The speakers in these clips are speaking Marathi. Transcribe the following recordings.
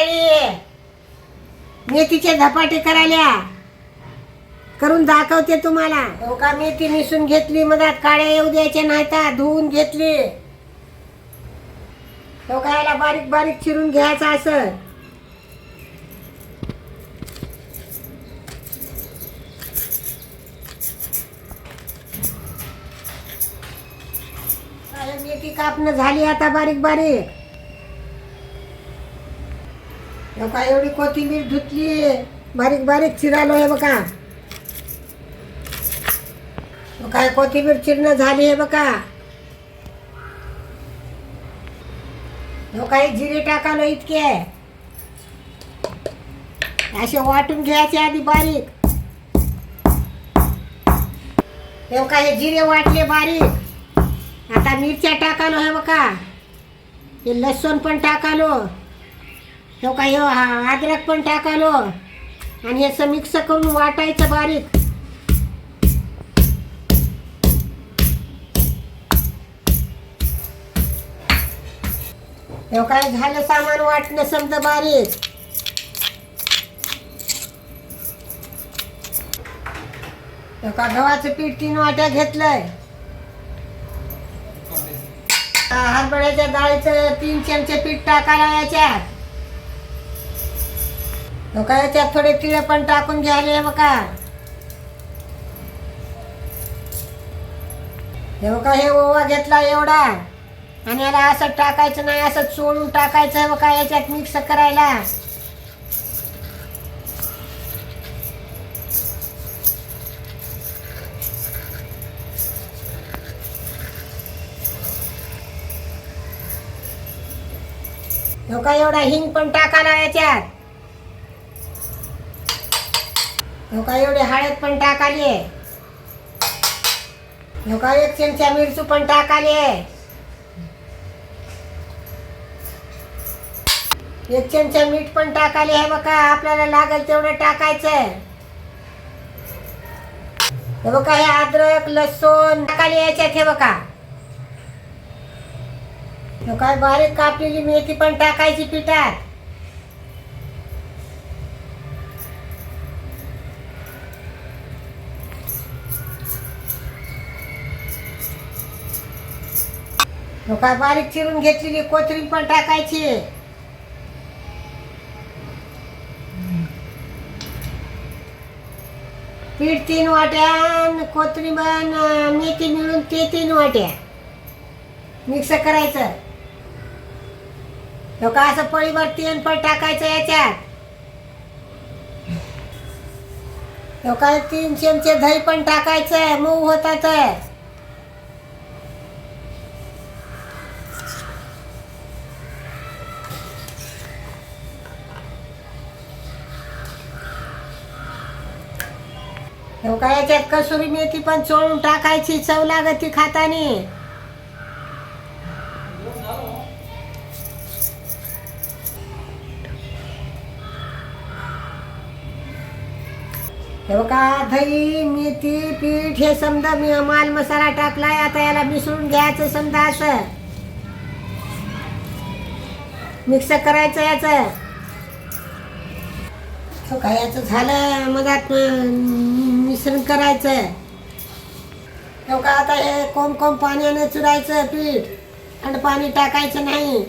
मंडळी मेथीचे धपाटे करायला. करून दाखवते तुम्हाला. हो का? मेथी निसून घेतली. मधात काळ्या येऊ द्यायच्या नाहीता धुवून घेतली. तो का बारीक बारीक चिरून घ्यायचं असं मेथी कापणं झाली आता बारीक बारीक. का एवढी कोथिंबीर धुतली बारीक बारीक चिरालो आहे बघा. काय कोथिंबीर चिरणं झाली आहे बघा. काही जिरे टाकालो इतके. असे वाटून घ्यायचे आधी बारीक. हे काय जिरे वाटले बारीक. आता मिरच्या टाकालो हे बघा. हे लसूण पण टाकालो. तो काय अद्रक पण टाकालो. आणि असं मिक्स करून वाटायचं बारीक. हे काय झालं सामान वाटणं समजा बारीक. हे का गव्हाचं पीठ तीन वाट्या घेतलंय. हरभऱ्याच्या डाळीचं तीन चमचे पीठ टाकायला याच्यात. हो का याच्यात थोडे तिळे पण टाकून घ्यायले बघा. हे बघा हे ओवा घेतला एवढा. आणि याला असं टाकायचं नाही असं चोळून टाकायचं आहे बघा याच्यात मिक्स करायला. हो का एवढा हिंग पण टाकायला याच्यात. हो का एवढी हळद पण टाकाली? आहे का एक चमचा मिरची पण टाकाली? आहे एक चमचा मीठ पण टाकाली आहे बघा आपल्याला लागेल तेवढं टाकायचं. हे बघा हे अद्रक लसूण टाकाले याच्यात हे बघा. काय बारीक कापलेली मेथी पण टाकायची पिठात. काय बारीक चिरून घेतलेली कोथिंबीर पण टाकायची. पीठ तीन वाट्या आणि कोथिंबीर मेथी मिळून ते तीन वाट्या. मिक्स करायचं. तो का असं पळीभर तेल पण टाकायचं याच्यात. तो काय तीन चमचे दही पण टाकायचं मऊ होतात हो का? याच्यात कसुरी मेथी पण चोळून टाकायची चव लागती खातानी. हे का? दही मेथी पीठ हे समजा मी माल मसाला टाकलाय आता याला मिसळून घ्यायचं समजा असं. मिक्स करायचं याचं. हो काय याचं झालं मधात मिश्रण करायचं आहे का आता हे कोम कोम पाण्याने चुरायचं पीठ? आणि पाणी टाकायचं नाही.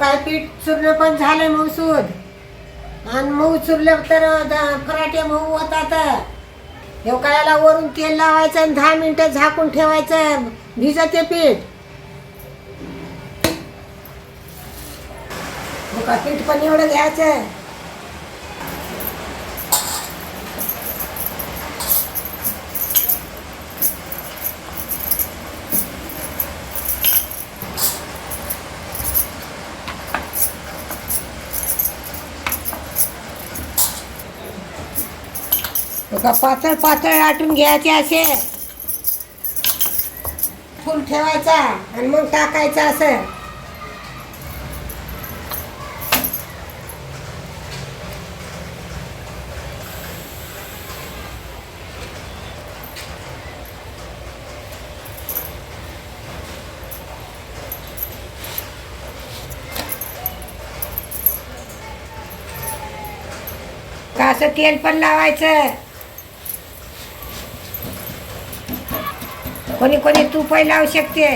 काय पीठ चुरणं पण झालं मऊसूद आणि मऊ चुरलं तर फराटे पराठे मऊ होतात. हे काय याला वरून तेल लावायचं आणि दहा मिनटं झाकून ठेवायचं. भिजते पीठ. का? पीठ पण एवढं घ्यायचं आहे. हो का? पातळ पातळ आटून घ्यायचे असे. फुल ठेवायचा आणि मग टाकायचं असं. असं तेल पण लावायचं. कोणी कोणी तूपही लावू शकते.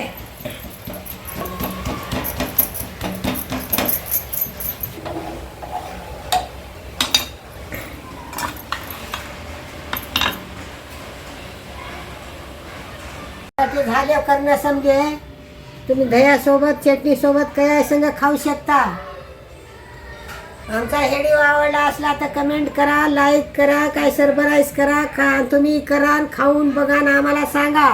झाल्या झाले करणं समजे तुम्ही दह्यासोबत चटणीसोबत काय संग खाऊ शकता. आमचा व्हिडिओ आवडला असला तर कमेंट करा लाईक करा काय सरप्राईज करा खा तुम्ही करा खाऊन बघा ना आम्हाला सांगा.